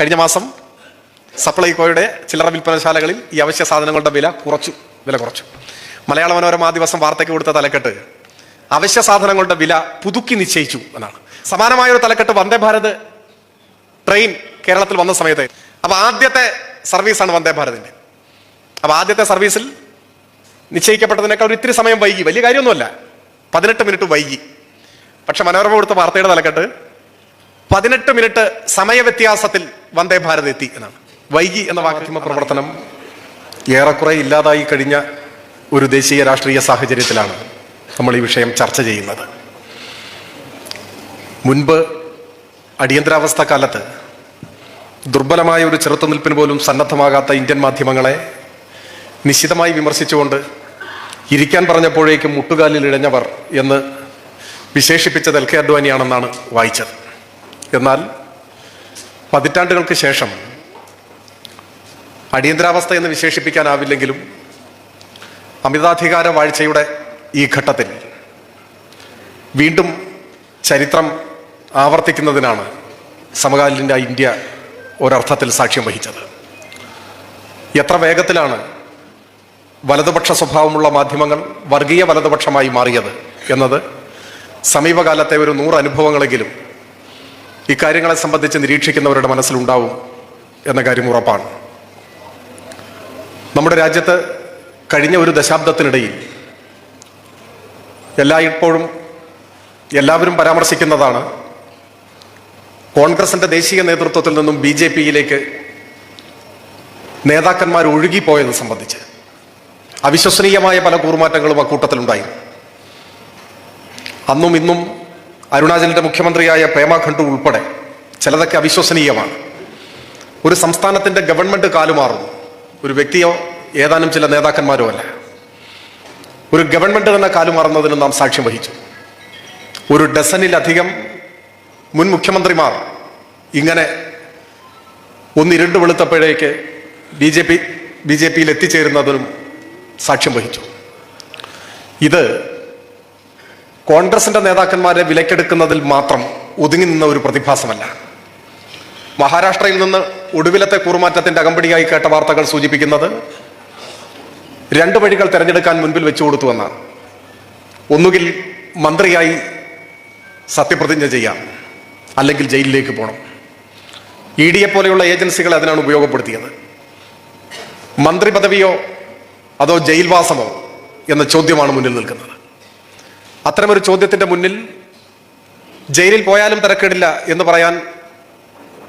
കഴിഞ്ഞ മാസം സപ്ലൈകോയുടെ ചില്ലറ വിൽപ്പനശാലകളിൽ ഈ അവശ്യ സാധനങ്ങളുടെ വില കുറച്ചു വില കുറച്ചു. മലയാള മനോരമ ആ ദിവസം വാർത്തയ്ക്ക് കൊടുത്ത തലക്കെട്ട് അവശ്യ സാധനങ്ങളുടെ വില പുതുക്കി നിശ്ചയിച്ചു എന്നാണ്. സമാനമായ ഒരു തലക്കെട്ട് വന്ദേ ഭാരത് ട്രെയിൻ കേരളത്തിൽ വന്ന സമയത്ത്. അപ്പൊ ആദ്യത്തെ സർവീസാണ് വന്ദേ ഭാരതിന്റെ അപ്പൊ ആദ്യത്തെ സർവീസിൽ നിശ്ചയിക്കപ്പെട്ടതിനേക്കാൾ ഒരു ഇത്തിരി സമയം വൈകി. വലിയ കാര്യമൊന്നുമല്ല. പതിനെട്ട് മിനിറ്റ് വൈകി. പക്ഷെ മനോരമ കൊടുത്ത വാർത്തയുടെ തലക്കെട്ട് പതിനെട്ട് മിനിറ്റ് സമയവ്യത്യാസത്തിൽ വന്ദേ ഭാരത് എത്തി എന്നാണ്. വൈകി എന്ന മാധ്യമ പ്രവർത്തനം ഏറെക്കുറെ ഇല്ലാതായി കഴിഞ്ഞ ഒരു ദേശീയ രാഷ്ട്രീയ സാഹചര്യത്തിലാണ് നമ്മൾ ഈ വിഷയം ചർച്ച ചെയ്യുന്നത്. മുൻപ് അടിയന്തരാവസ്ഥ കാലത്ത് ദുർബലമായ ഒരു ചെറുത്തുനിൽപ്പിന് പോലും സന്നദ്ധമാകാത്ത ഇന്ത്യൻ മാധ്യമങ്ങളെ നിശിതമായി വിമർശിച്ചുകൊണ്ട് ഇരിക്കാൻ പറഞ്ഞപ്പോഴേക്കും മുട്ടുകാലിൽ ഇഴഞ്ഞവർ എന്ന് വിശേഷിപ്പിച്ചത് എൽ കെ അദ്വാനിയാണെന്നാണ് വായിച്ചത്. എന്നാൽ പതിറ്റാണ്ടുകൾക്ക് ശേഷം അടിയന്തരാവസ്ഥ എന്ന് വിശേഷിപ്പിക്കാനാവില്ലെങ്കിലും അമിതാധികാര വാഴ്ചയുടെ ഈ ഘട്ടത്തിൽ വീണ്ടും ചരിത്രം ആവർത്തിക്കുന്നതിനാണ് സമകാലീന ഇന്ത്യ ഒരർത്ഥത്തിൽ സാക്ഷ്യം വഹിച്ചത്. എത്ര വേഗത്തിലാണ് വലതുപക്ഷ സ്വഭാവമുള്ള മാധ്യമങ്ങൾ വർഗീയ വലതുപക്ഷമായി മാറിയത് എന്നത് സമീപകാലത്തെ ഒരു നൂറ് അനുഭവങ്ങളെങ്കിലും ഇക്കാര്യങ്ങളെ സംബന്ധിച്ച് നിരീക്ഷിക്കുന്നവരുടെ മനസ്സിലുണ്ടാവും എന്ന കാര്യം ഉറപ്പാണ്. നമ്മുടെ രാജ്യത്ത് കഴിഞ്ഞ ഒരു ദശാബ്ദത്തിനിടയിൽ എല്ലാ ഇപ്പോഴും എല്ലാവരും പരാമർശിക്കുന്നതാണ് കോൺഗ്രസിന്റെ ദേശീയ നേതൃത്വത്തിൽ നിന്നും ബി ജെ പിയിലേക്ക് നേതാക്കന്മാർ ഒഴുകിപ്പോയത് സംബന്ധിച്ച് അവിശ്വസനീയമായ പല കൂറുമാറ്റങ്ങളും അക്കൂട്ടത്തിലുണ്ടായി. അന്നും ഇന്നും അരുണാചലിന്റെ മുഖ്യമന്ത്രിയായ പേമ ഖണ്ഡു ഉൾപ്പെടെ ചിലതൊക്കെ അവിശ്വസനീയമാണ്. ഒരു സംസ്ഥാനത്തിന്റെ ഗവൺമെന്റ് കാലുമാറുന്നു ഒരു വ്യക്തിയോ ഏതാനും ചില നേതാക്കന്മാരോ അല്ല. ഒരു ഗവൺമെന്റ് തന്നെ കാലുമാറുന്നതിന് നാം സാക്ഷ്യം വഹിച്ചു. ഒരു ഡസനിലധികം മുൻ മുഖ്യമന്ത്രിമാർ ഇങ്ങനെ ഒന്നിരുണ്ട് വെളുത്തപ്പോഴേക്ക് B J P B J പിയിൽ എത്തിച്ചേരുന്നതിനും സാക്ഷ്യം വഹിച്ചു. ഇത് കോൺഗ്രസിന്റെ നേതാക്കന്മാരെ വിലക്കെടുക്കുന്നതിൽ മാത്രം ഒതുങ്ങി നിന്ന ഒരു പ്രതിഭാസമല്ല. മഹാരാഷ്ട്രയിൽ നിന്ന് ഒടുവിലത്തെ കൂറുമാറ്റത്തിന്റെ അകമ്പടിയായി കേട്ട വാർത്തകൾ സൂചിപ്പിക്കുന്നത് രണ്ട് വഴികൾ തിരഞ്ഞെടുക്കാൻ മുൻപിൽ വെച്ചു കൊടുത്തു എന്നാണ്. ഒന്നുകിൽ മന്ത്രിയായി സത്യപ്രതിജ്ഞ ചെയ്യാം അല്ലെങ്കിൽ ജയിലിലേക്ക് പോകണം ഇ ഡിയെ പോലെയുള്ള ഏജൻസികളെ അതിനാണ് ഉപയോഗപ്പെടുത്തിയത്. മന്ത്രി പദവിയോ അതോ ജയിൽവാസമോ എന്ന ചോദ്യമാണ് മുന്നിൽ നിൽക്കുന്നത്. അത്തരമൊരു ചോദ്യത്തിന്റെ മുന്നിൽ ജയിലിൽ പോയാലും തിരക്കേടില്ല എന്ന് പറയാൻ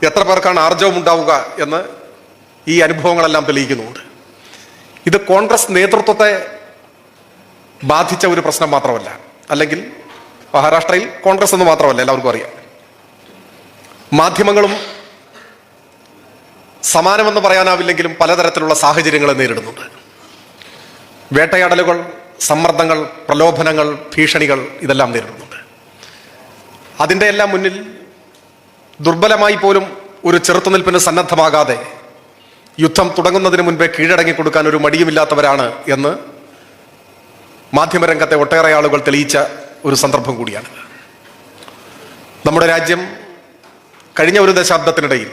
എത്ര പേർക്കാണ് ആർജവം ഉണ്ടാവുക എന്ന് ഈ അനുഭവങ്ങളെല്ലാം തെളിയിക്കുന്നുണ്ട്. ഇത് കോൺഗ്രസ് നേതൃത്വത്തെ ബാധിച്ച ഒരു പ്രശ്നം മാത്രമല്ല. അല്ലെങ്കിൽ മഹാരാഷ്ട്രയിൽ കോൺഗ്രസ് എന്ന് മാത്രമല്ല എല്ലാവർക്കും അറിയാം. മാധ്യമങ്ങളും സമാനമെന്ന് പറയാനാവില്ലെങ്കിലും പലതരത്തിലുള്ള സാഹചര്യങ്ങളെ നേരിടുന്നുണ്ട്. വേട്ടയാടലുകൾ സമ്മർദ്ദങ്ങൾ പ്രലോഭനങ്ങൾ ഭീഷണികൾ ഇതെല്ലാം നേരിടുന്നുണ്ട്. അതിന്റെ എല്ലാം മുന്നിൽ ദുർബലമായി പോലും ഒരു ചെറുത്തുനിൽപ്പിന് സന്നദ്ധമാകാതെ യുദ്ധം തുടങ്ങുന്നതിന് മുൻപേ കീഴടങ്ങി കൊടുക്കാൻ ഒരു മടിയുമില്ലാത്തവരാണ് എന്ന് മാധ്യമരംഗത്തെ ഒട്ടേറെ ആളുകൾ തെളിയിച്ച ഒരു സന്ദർഭം കൂടിയാണ്. നമ്മുടെ രാജ്യം കഴിഞ്ഞ ഒരു ദശാബ്ദത്തിനിടയിൽ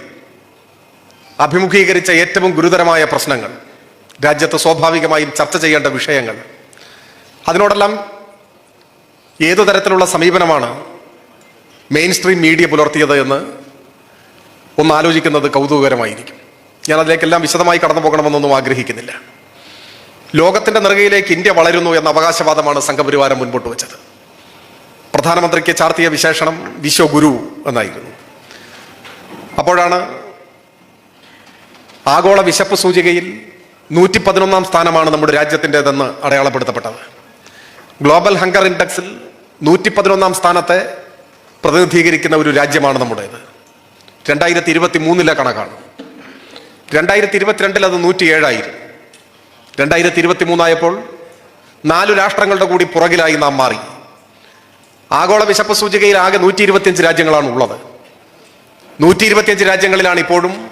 അഭിമുഖീകരിച്ച ഏറ്റവും ഗുരുതരമായ പ്രശ്നങ്ങൾ രാജ്യത്ത് സ്വാഭാവികമായും ചർച്ച ചെയ്യേണ്ട വിഷയങ്ങൾ അതിനോടെല്ലാം ഏതു തരത്തിലുള്ള സമീപനമാണ് മെയിൻ സ്ട്രീം മീഡിയ പുലർത്തിയത് എന്ന് ഒന്ന് ആലോചിക്കുന്നത് കൗതുകകരമായിരിക്കും. ഞാൻ അതിലേക്കെല്ലാം വിശദമായി കടന്നു പോകണമെന്നൊന്നും ആഗ്രഹിക്കുന്നില്ല. ലോകത്തിന്റെ നെറുകയിലേക്ക് ഇന്ത്യ വളരുന്നു എന്ന അവകാശവാദമാണ് സംഘപരിവാരം മുൻപോട്ട് വെച്ചത്. പ്രധാനമന്ത്രിക്ക് ചാർത്തിയ വിശേഷണം വിശ്വഗുരു എന്നായിരുന്നു. അപ്പോഴാണ് ആഗോള വിശപ്പ് സൂചികയിൽ നൂറ്റി പതിനൊന്നാം സ്ഥാനമാണ് നമ്മുടെ രാജ്യത്തിന്റെതെന്ന് അടയാളപ്പെടുത്തപ്പെട്ടത്. ഗ്ലോബൽ ഹങ്കർ ഇൻഡെക്സിൽ നൂറ്റി പതിനൊന്നാം സ്ഥാനത്തെ പ്രതിനിധീകരിക്കുന്ന ഒരു രാജ്യമാണ് നമ്മുടേത്. രണ്ടായിരത്തി ഇരുപത്തി മൂന്നിലെ കണക്കാണ്. രണ്ടായിരത്തി ഇരുപത്തിരണ്ടിൽ അത് നൂറ്റിയേഴായിരുന്നു. രണ്ടായിരത്തി ഇരുപത്തി മൂന്നായപ്പോൾ നാലു രാഷ്ട്രങ്ങളുടെ കൂടി പുറകിലായി നാം മാറി. ആഗോള വിശപ്പ് സൂചികയിൽ ആകെ നൂറ്റി ഇരുപത്തിയഞ്ച് രാജ്യങ്ങളാണ് ഉള്ളത്. നൂറ്റി ഇരുപത്തിയഞ്ച് രാജ്യങ്ങളിലാണ് ഇപ്പോഴും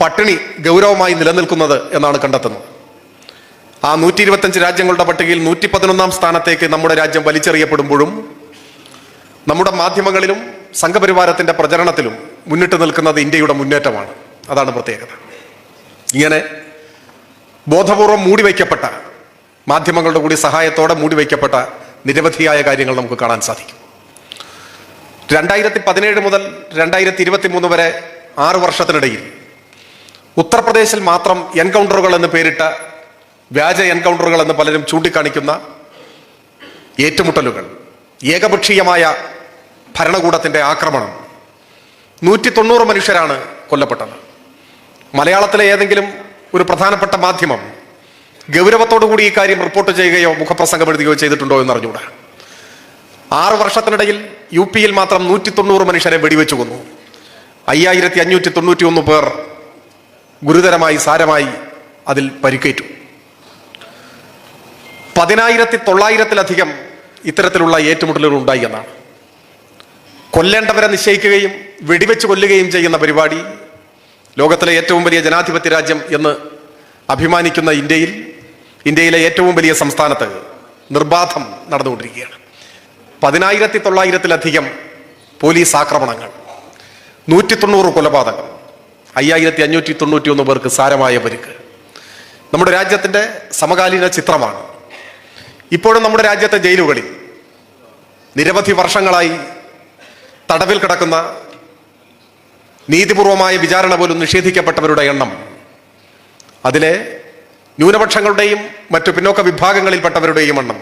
പട്ടിണി ഗൗരവമായി നിലനിൽക്കുന്നത് എന്നാണ് കണ്ടെത്തുന്നത്. ആ നൂറ്റി ഇരുപത്തഞ്ച് രാജ്യങ്ങളുടെ പട്ടികയിൽ നൂറ്റി പതിനൊന്നാം സ്ഥാനത്തേക്ക് നമ്മുടെ രാജ്യം വലിച്ചെറിയപ്പെടുമ്പോഴും നമ്മുടെ മാധ്യമങ്ങളിലും സംഘപരിവാരത്തിന്റെ പ്രചരണത്തിലും മുന്നിട്ട് നിൽക്കുന്നത് ഇന്ത്യയുടെ മുന്നേറ്റമാണ്. അതാണ് പ്രത്യേകത. ഇങ്ങനെ ബോധപൂർവം മൂടിവയ്ക്കപ്പെട്ട മാധ്യമങ്ങളുടെ കൂടി സഹായത്തോടെ മൂടിവയ്ക്കപ്പെട്ട നിരവധിയായ കാര്യങ്ങൾ നമുക്ക് കാണാൻ സാധിക്കും. രണ്ടായിരത്തി പതിനേഴ് മുതൽ രണ്ടായിരത്തി ഇരുപത്തി മൂന്ന് വരെ ആറ് വർഷത്തിനിടയിൽ ഉത്തർപ്രദേശിൽ മാത്രം എൻകൗണ്ടറുകൾ എന്ന് പേരിട്ട വ്യാജ എൻകൗണ്ടറുകൾ എന്ന് പലരും ചൂണ്ടിക്കാണിക്കുന്ന ഏറ്റുമുട്ടലുകൾ. ഏകപക്ഷീയമായ ഭരണകൂടത്തിന്റെ ആക്രമണം. നൂറ്റി തൊണ്ണൂറ് മനുഷ്യരാണ് കൊല്ലപ്പെട്ടത്. മലയാളത്തിലെ ഏതെങ്കിലും ഒരു പ്രധാനപ്പെട്ട മാധ്യമം ഗൗരവത്തോടു കൂടി ഈ കാര്യം റിപ്പോർട്ട് ചെയ്യുകയോ മുഖപ്രസംഗം എഴുതുകയോ ചെയ്തിട്ടുണ്ടോ എന്ന് അറിഞ്ഞുകൂടാ ആറ് വർഷത്തിനിടയിൽ യു പിയിൽ മാത്രം നൂറ്റി തൊണ്ണൂറ് മനുഷ്യരെ വെടിവെച്ചു കൊന്നു. അയ്യായിരത്തി അഞ്ഞൂറ്റി തൊണ്ണൂറ്റി ഒന്ന് പേർ ഗുരുതരമായി സാരമായി അതിൽ പരിക്കേറ്റു. പതിനായിരത്തി തൊള്ളായിരത്തിലധികം ഇത്തരത്തിലുള്ള ഏറ്റുമുട്ടലുകൾ ഉണ്ടായി എന്നാണ്. കൊല്ലേണ്ടവരെ നിശ്ചയിക്കുകയും വെടിവെച്ച് കൊല്ലുകയും ചെയ്യുന്ന പരിപാടി ലോകത്തിലെ ഏറ്റവും വലിയ ജനാധിപത്യ രാജ്യം എന്ന് അഭിമാനിക്കുന്ന ഇന്ത്യയിൽ ഇന്ത്യയിലെ ഏറ്റവും വലിയ സംസ്ഥാനത്ത് നിർബാധം നടന്നുകൊണ്ടിരിക്കുകയാണ്. പതിനായിരത്തി തൊള്ളായിരത്തിലധികം പോലീസ് ആക്രമണങ്ങൾ നൂറ്റി തൊണ്ണൂറ് കൊലപാതകം അയ്യായിരത്തി അഞ്ഞൂറ്റി തൊണ്ണൂറ്റി ഒന്ന് പേർക്ക് സാരമായ പരിക്ക്. നമ്മുടെ രാജ്യത്തിന്റെ സമകാലീന ചിത്രമാണ് ഇപ്പോഴും നമ്മുടെ രാജ്യത്തെ ജയിലുകളിൽ നിരവധി വർഷങ്ങളായി തടവിൽ കിടക്കുന്ന നീതിപൂർവമായ വിചാരണ പോലും നിഷേധിക്കപ്പെട്ടവരുടെ എണ്ണം അതിലെ ന്യൂനപക്ഷങ്ങളുടെയും മറ്റു പിന്നോക്ക വിഭാഗങ്ങളിൽപ്പെട്ടവരുടെയും എണ്ണം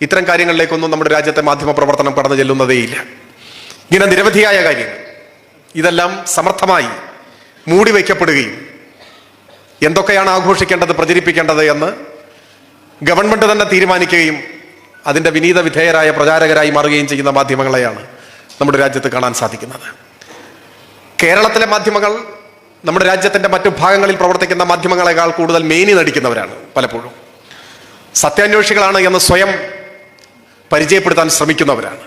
ഇത്തരം കാര്യങ്ങളിലേക്കൊന്നും നമ്മുടെ രാജ്യത്തെ മാധ്യമ പ്രവർത്തനം കടന്നു ചെല്ലുന്നതേയില്ല. ഇങ്ങനെ നിരവധിയായ കാര്യങ്ങൾ ഇതെല്ലാം സമർത്ഥമായി മൂടി വയ്ക്കപ്പെടുകയും എന്തൊക്കെയാണ് ആഘോഷിക്കേണ്ടത് പ്രചരിപ്പിക്കേണ്ടത് എന്ന് ഗവൺമെന്റ് തന്നെ തീരുമാനിക്കുകയും അതിന്റെ വിനീത വിധേയരായ പ്രചാരകരായി മാറുകയും ചെയ്യുന്ന മാധ്യമങ്ങളെയാണ് നമ്മുടെ രാജ്യത്ത് കാണാൻ സാധിക്കുന്നത്. കേരളത്തിലെ മാധ്യമങ്ങൾ നമ്മുടെ രാജ്യത്തിന്റെ മറ്റു ഭാഗങ്ങളിൽ പ്രവർത്തിക്കുന്ന മാധ്യമങ്ങളെക്കാൾ കൂടുതൽ മേനി നടിക്കുന്നവരാണ് പലപ്പോഴും. സത്യാന്വേഷികളാണ് എന്ന് സ്വയം പരിചയപ്പെടുത്താൻ ശ്രമിക്കുന്നവരാണ്.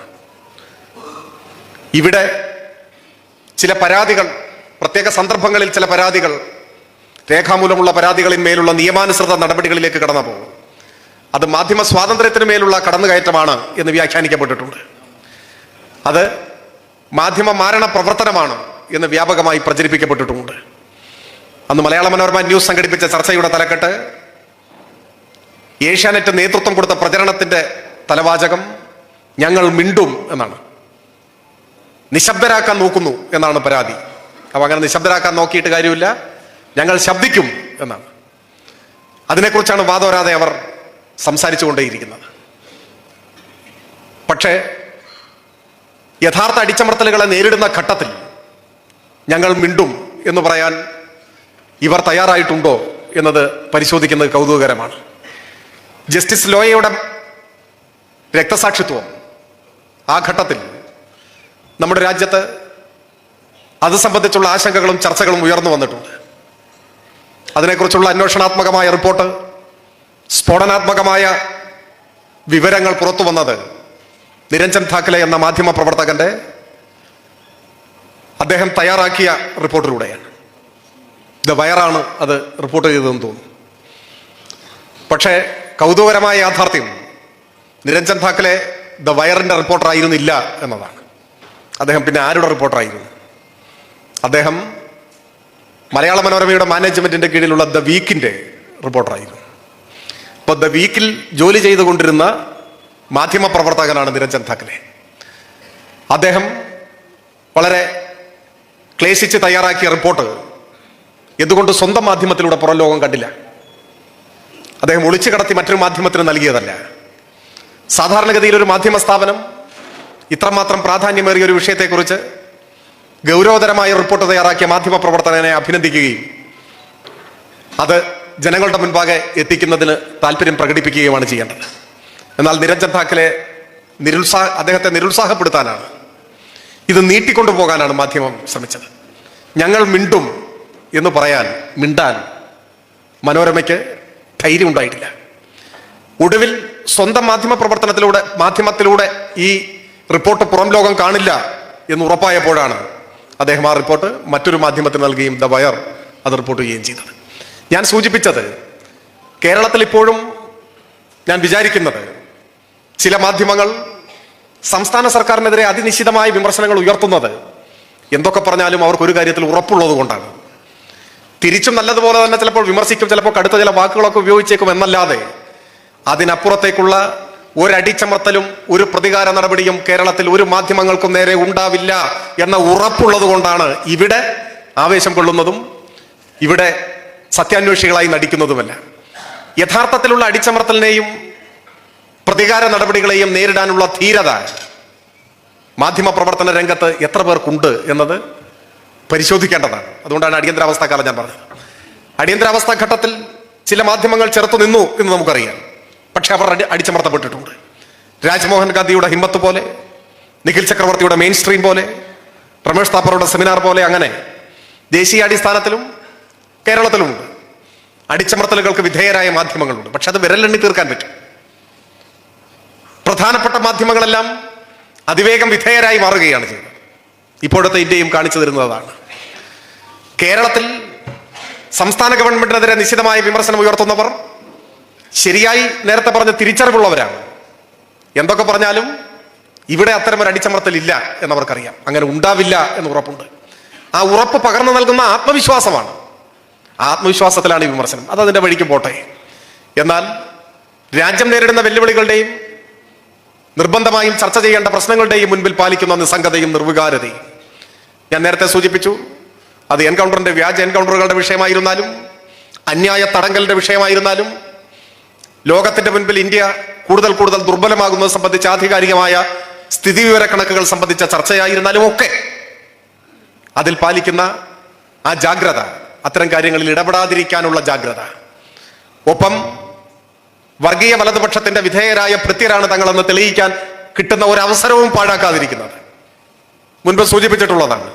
ഇവിടെ ചില പരാതികൾ പ്രത്യേക സന്ദർഭങ്ങളിൽ ചില പരാതികൾ രേഖാമൂലമുള്ള പരാതികളിന്മേലുള്ള നിയമാനുസൃത നടപടികളിലേക്ക് കടന്നു പോകും അത് മാധ്യമ സ്വാതന്ത്ര്യത്തിന് മേലുള്ള കടന്നുകയറ്റമാണ് എന്ന് വ്യാഖ്യാനിക്കപ്പെട്ടിട്ടുണ്ട്. അത് മാധ്യമ മാരണ പ്രവർത്തനമാണ് എന്ന് വ്യാപകമായി പ്രചരിപ്പിക്കപ്പെട്ടിട്ടുമുണ്ട് അന്ന് മലയാള മനോരമ ന്യൂസ് സംഘടിപ്പിച്ച ചർച്ചയുടെ തലക്കെട്ട് ഏഷ്യാനെറ്റ് നേതൃത്വം കൊടുത്ത പ്രചരണത്തിന്റെ തലവാചകം ഞങ്ങൾ മിണ്ടും എന്നാണ്. നിശബ്ദരാക്കാൻ നോക്കുന്നു എന്നാണ് പരാതി. അപ്പൊ അങ്ങനെ നിശബ്ദരാക്കാൻ നോക്കിയിട്ട് കാര്യമില്ല ഞങ്ങൾ ശബ്ദിക്കും എന്നാണ്. അതിനെക്കുറിച്ചാണ് വാദോരാതെ അവർ സംസാരിച്ചുകൊണ്ടേയിരിക്കുന്നത്. പക്ഷേ യഥാർത്ഥ അടിച്ചമർത്തലുകളെ നേരിടുന്ന ഘട്ടത്തിൽ ഞങ്ങൾ മിണ്ടും എന്ന് പറയാൻ ഇവർ തയ്യാറായിട്ടുണ്ടോ എന്നത് പരിശോധിക്കുന്നത് കൗതുകകരമാണ്. ജസ്റ്റിസ് ലോയയുടെ രക്തസാക്ഷിത്വം ആ ഘട്ടത്തിൽ നമ്മുടെ രാജ്യത്ത് അത് സംബന്ധിച്ചുള്ള ആശങ്കകളും ചർച്ചകളും ഉയർന്നു വന്നിട്ടുണ്ട്. അതിനെക്കുറിച്ചുള്ള അന്വേഷണാത്മകമായ റിപ്പോർട്ട് സ്ഫോടനാത്മകമായ വിവരങ്ങൾ പുറത്തു വന്നത് നിരഞ്ജൻ താക്കലെ എന്ന മാധ്യമ പ്രവർത്തകന്റെ അദ്ദേഹം തയ്യാറാക്കിയ റിപ്പോർട്ടിലൂടെയാണ്. ദ വയറാണ് അത് റിപ്പോർട്ട് ചെയ്തതെന്ന് തോന്നുന്നു. പക്ഷേ കൗതുകരമായ യാഥാർത്ഥ്യം നിരഞ്ജൻ താക്കലെ ദ വയറിന്റെ റിപ്പോർട്ടറായിരുന്നില്ല എന്നതാണ്. അദ്ദേഹം പിന്നെ ആരുടെ റിപ്പോർട്ടറായിരുന്നു? അദ്ദേഹം മലയാള മനോരമയുടെ മാനേജ്മെന്റിന്റെ കീഴിലുള്ള ദ വീക്കിന്റെ റിപ്പോർട്ടറായിരുന്നു. അപ്പൊ ദ വീക്കിൽ ജോലി ചെയ്തുകൊണ്ടിരുന്ന മാധ്യമ പ്രവർത്തകനാണ് നിരഞ്ജൻ താക്കറെ. അദ്ദേഹം വളരെ ക്ലേശിച്ച് തയ്യാറാക്കിയ റിപ്പോർട്ട് എന്തുകൊണ്ട് സ്വന്തം മാധ്യമത്തിലൂടെ പുറം ലോകം കണ്ടില്ല? അദ്ദേഹം ഒളിച്ചു കടത്തി മറ്റൊരു മാധ്യമത്തിന് നൽകിയതല്ല. സാധാരണഗതിയിൽ ഒരു മാധ്യമ സ്ഥാപനം ഇത്രമാത്രം പ്രാധാന്യമേറിയ ഒരു വിഷയത്തെക്കുറിച്ച് ഗൗരവതരമായ റിപ്പോർട്ട് തയ്യാറാക്കിയ മാധ്യമ പ്രവർത്തകനെ അഭിനന്ദിക്കുകയും അത് ജനങ്ങളുടെ മുൻപാകെ എത്തിക്കുന്നതിന് താല്പര്യം പ്രകടിപ്പിക്കുകയുമാണ് ചെയ്യേണ്ടത്. എന്നാൽ നിരഞ്ജൻ താക്കലെ നിരുത്സാഹ അദ്ദേഹത്തെ നിരുത്സാഹപ്പെടുത്താനാണ്. ഇത് നീട്ടിക്കൊണ്ടുപോകാനാണ് മാധ്യമം ശ്രമിച്ചത്. ഞങ്ങൾ മിണ്ടും എന്ന് പറയാൻ മിണ്ടാൻ മനോരമയ്ക്ക് ധൈര്യം ഉണ്ടായിട്ടില്ല ഒടുവിൽ സ്വന്തം മാധ്യമ പ്രവർത്തനത്തിലൂടെ മാധ്യമത്തിലൂടെ ഈ റിപ്പോർട്ട് പുറം ലോകം കാണില്ല എന്ന് ഉറപ്പായപ്പോഴാണ് അദ്ദേഹം ആ റിപ്പോർട്ട് മറ്റൊരു മാധ്യമത്തിന് നൽകുകയും ദ വയർ അത് റിപ്പോർട്ട് ചെയ്യുകയും ചെയ്തത്. ഞാൻ സൂചിപ്പിച്ചത് കേരളത്തിൽ ഇപ്പോഴും ഞാൻ വിചാരിക്കുന്നത് ചില മാധ്യമങ്ങൾ സംസ്ഥാന സർക്കാരിനെതിരെ അതിനിശ്ചിതമായ വിമർശനങ്ങൾ ഉയർത്തുന്നത് എന്തൊക്കെ പറഞ്ഞാലും അവർക്ക് ഒരു കാര്യത്തിൽ ഉറപ്പുള്ളത് കൊണ്ടാണ്. തിരിച്ചും നല്ലതുപോലെ തന്നെ ചിലപ്പോൾ വിമർശിക്കും ചിലപ്പോൾ കടുത്ത ചില വാക്കുകളൊക്കെ ഉപയോഗിച്ചേക്കും എന്നല്ലാതെ അതിനപ്പുറത്തേക്കുള്ള ഒരടിച്ചമർത്തലും ഒരു പ്രതികാര നടപടിയും കേരളത്തിൽ ഒരു മാധ്യമങ്ങൾക്കും നേരെ ഉണ്ടാവില്ല എന്ന ഉറപ്പുള്ളത് കൊണ്ടാണ് ഇവിടെ ആവേശം കൊള്ളുന്നതും ഇവിടെ സത്യാന്വേഷികളായി നടിക്കുന്നതുമല്ല. യഥാർത്ഥത്തിലുള്ള അടിച്ചമർത്തലിനെയും പ്രതികാര നടപടികളെയും നേരിടാനുള്ള ധീരത മാധ്യമ പ്രവർത്തന രംഗത്ത് എത്ര പേർക്കുണ്ട് എന്നത് പരിശോധിക്കേണ്ടതാണ്. അതുകൊണ്ടാണ് അടിയന്തരാവസ്ഥ കാലം ഞാൻ പറഞ്ഞത്. അടിയന്തരാവസ്ഥ ഘട്ടത്തിൽ ചില മാധ്യമങ്ങൾ ചെറുത്തു നിന്നു എന്ന് നമുക്കറിയാം. പക്ഷെ അവർ അടി അടിച്ചമർത്തപ്പെട്ടിട്ടുണ്ട്. രാജ്മോഹൻ ഗാന്ധിയുടെ ഹിമ്മത്ത് പോലെ നിഖിൽ ചക്രവർത്തിയുടെ മെയിൻ സ്ട്രീം പോലെ രമേഷ് താപ്പറുടെ സെമിനാർ പോലെ അങ്ങനെ ദേശീയ അടിസ്ഥാനത്തിലും കേരളത്തിലുമുണ്ട് അടിച്ചമർത്തലുകൾക്ക് വിധേയരായ മാധ്യമങ്ങളുണ്ട്. പക്ഷെ അത് വിരലെണ്ണി തീർക്കാൻ പറ്റും. പ്രധാനപ്പെട്ട മാധ്യമങ്ങളെല്ലാം അതിവേഗം വിധേയരായി മാറുകയാണ് ചെയ്യുന്നത്. ഇപ്പോഴത്തെ ഇന്ത്യയും കാണിച്ചു തരുന്നതാണ് കേരളത്തിൽ സംസ്ഥാന ഗവൺമെന്റിനെതിരെ നിശ്ചിതമായ വിമർശനം ഉയർത്തുന്നവർ ശരിയായി നേരത്തെ പറഞ്ഞ തിരിച്ചറിവുള്ളവരാണ്. എന്തൊക്കെ പറഞ്ഞാലും ഇവിടെ അത്തരം ഒരു അടിച്ചമർത്തൽ ഇല്ല എന്നവർക്കറിയാം. അങ്ങനെ ഉണ്ടാവില്ല എന്ന് ഉറപ്പുണ്ട്. ആ ഉറപ്പ് പകർന്നു നൽകുന്ന ആത്മവിശ്വാസമാണ്. ആത്മവിശ്വാസത്തിലാണ് ഈ വിമർശനം. അത് അതിന്റെ വഴിക്ക് പോട്ടെ. എന്നാൽ രാജ്യം നേരിടുന്ന വെല്ലുവിളികളുടെയും നിർബന്ധമായും ചർച്ച ചെയ്യേണ്ട പ്രശ്നങ്ങളുടെയും മുൻപിൽ പാലിക്കുന്ന നിസ്സംഗതയും നിർവികാരതയും. ഞാൻ നേരത്തെ സൂചിപ്പിച്ചു അത് എൻകൗണ്ടറിന്റെ വ്യാജ എൻകൗണ്ടറുകളുടെ വിഷയമായിരുന്നാലും അന്യായ തടങ്കലിന്റെ വിഷയമായിരുന്നാലും ലോകത്തിന്റെ മുൻപിൽ ഇന്ത്യ കൂടുതൽ കൂടുതൽ ദുർബലമാകുന്നത് സംബന്ധിച്ച ആധികാരികമായ സ്ഥിതിവിവര കണക്കുകൾ സംബന്ധിച്ച ചർച്ചയായിരുന്നാലും ഒക്കെ അതിൽ പാലിക്കുന്ന ആ ജാഗ്രത അത്തരം കാര്യങ്ങളിൽ ഇടപെടാതിരിക്കാനുള്ള ജാഗ്രത. ഒപ്പം വർഗീയ വലതുപക്ഷത്തിന്റെ വിധേയരായ പ്രത്യരാണ് തങ്ങളെന്ന് തെളിയിക്കാൻ കിട്ടുന്ന ഒരു അവസരവും പാഴാക്കാതിരിക്കുന്നത്. മുൻപ് സൂചിപ്പിച്ചിട്ടുള്ളതാണ്.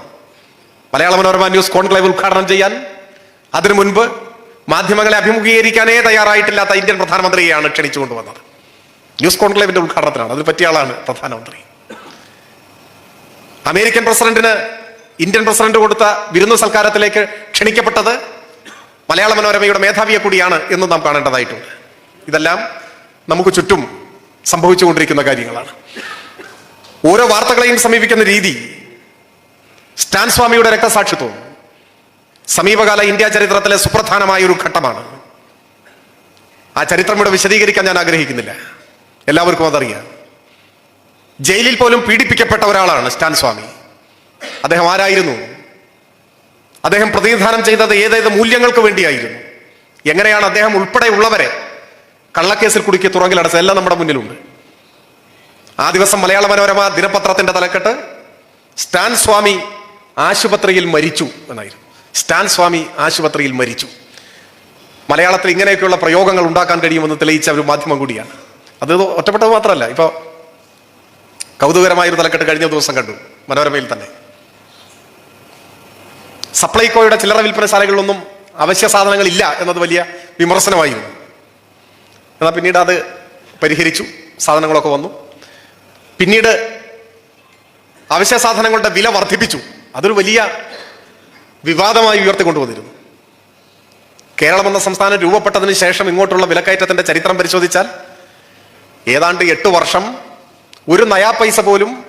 മലയാള മനോരമ ന്യൂസ് കോൺക്ലേവ് ഉദ്ഘാടനം ചെയ്യാൻ അതിനു മുൻപ് മാധ്യമങ്ങളെ അഭിമുഖീകരിക്കാനേ തയ്യാറായിട്ടില്ലാത്ത ഇന്ത്യൻ പ്രധാനമന്ത്രിയെയാണ് ക്ഷണിച്ചുകൊണ്ടുവന്നത്. ന്യൂസ് കോൺക്ലേവിന്റെ ഉദ്ഘാടനത്തിനാണ്. അതിന് പറ്റിയ ആളാണ് പ്രധാനമന്ത്രി. അമേരിക്കൻ പ്രസിഡന്റിന് ഇന്ത്യൻ പ്രസിഡന്റ് കൊടുത്ത വിരുന്നു സൽക്കാരത്തിലേക്ക് ക്ഷണിക്കപ്പെട്ടത് മലയാള മനോരമയുടെ മേധാവിയെ കൂടിയാണ് എന്ന് നാം കാണേണ്ടതായിട്ടുണ്ട്. ഇതെല്ലാം നമുക്ക് ചുറ്റും സംഭവിച്ചുകൊണ്ടിരിക്കുന്ന കാര്യങ്ങളാണ്. ഓരോ വാർത്തകളെയും സമീപിക്കുന്ന രീതി സ്റ്റാൻ സ്വാമിയുടെ രക്തസാക്ഷിത്വം സമീപകാല ഇന്ത്യ ചരിത്രത്തിലെ സുപ്രധാനമായ ഒരു ഘട്ടമാണ്. ആ ചരിത്രം ഇവിടെ വിശദീകരിക്കാൻ ഞാൻ ആഗ്രഹിക്കുന്നില്ല. എല്ലാവർക്കും അതറിയാം. ജയിലിൽ പോലും പീഡിപ്പിക്കപ്പെട്ട ഒരാളാണ് സ്റ്റാൻ സ്വാമി. അദ്ദേഹം ആരായിരുന്നു? അദ്ദേഹം പ്രതിനിധാനം ചെയ്തത് ഏതേത് മൂല്യങ്ങൾക്ക് വേണ്ടിയായിരുന്നു? എങ്ങനെയാണ് അദ്ദേഹം ഉൾപ്പെടെയുള്ളവരെ കള്ളക്കേസിൽ കുടുക്കി തുറങ്കിലടച്ചത് എല്ലാം നമ്മുടെ മുന്നിലുണ്ട്. ആ ദിവസം മലയാള മനോരമ ദിനപത്രത്തിന്റെ തലക്കെട്ട് സ്റ്റാൻ സ്വാമി ആശുപത്രിയിൽ മരിച്ചു എന്നായിരുന്നു. സ്റ്റാൻ സ്വാമി ആശുപത്രിയിൽ മരിച്ചു. മലയാളത്തിൽ ഇങ്ങനെയൊക്കെയുള്ള പ്രയോഗങ്ങൾ ഉണ്ടാക്കാൻ കഴിയുമെന്ന് തെളിയിച്ച ഒരു മാധ്യമം കൂടിയാണ്. അത് ഒറ്റപ്പെട്ടത് മാത്രമല്ല ഇപ്പോൾ കൗതുകരമായ ഒരു തലക്കെട്ട് കഴിഞ്ഞ ദിവസം കണ്ടു മനോരമയിൽ തന്നെ. സപ്ലൈകോയുടെ ചില്ലറ വിൽപ്പനശാലകളിലൊന്നും അവശ്യ സാധനങ്ങൾ ഇല്ല എന്നത് വലിയ വിമർശനമായിരുന്നു. എന്നാൽ പിന്നീട് അത് പരിഹരിച്ചു സാധനങ്ങളൊക്കെ വന്നു. പിന്നീട് അവശ്യ സാധനങ്ങളുടെ വില വർദ്ധിപ്പിച്ചു. അതൊരു വലിയ വിവാദമായി ഉയർത്തിക്കൊണ്ടുവന്നിരുന്നു. കേരളം എന്ന സംസ്ഥാനം രൂപപ്പെട്ടതിന് ശേഷം ഇങ്ങോട്ടുള്ള വിലക്കയറ്റത്തിന്റെ ചരിത്രം പരിശോധിച്ചാൽ ഏതാണ്ട് എട്ട് വർഷം ഒരു നയാ പൈസ പോലും